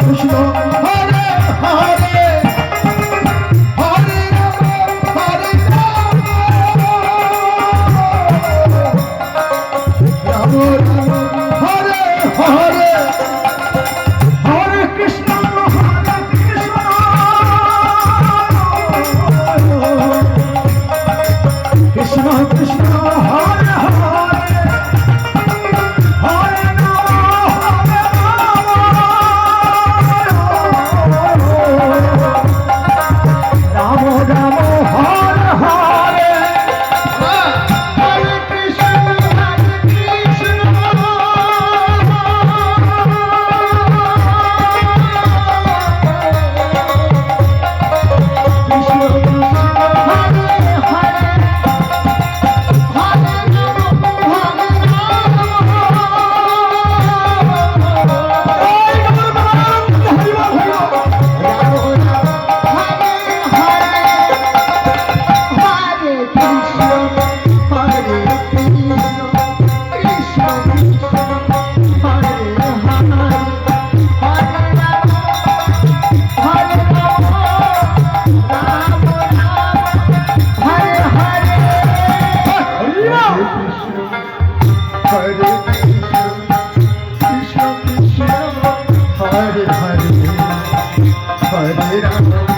Krishna Hare Krishna, Krishna, Hare Hare Hare Rama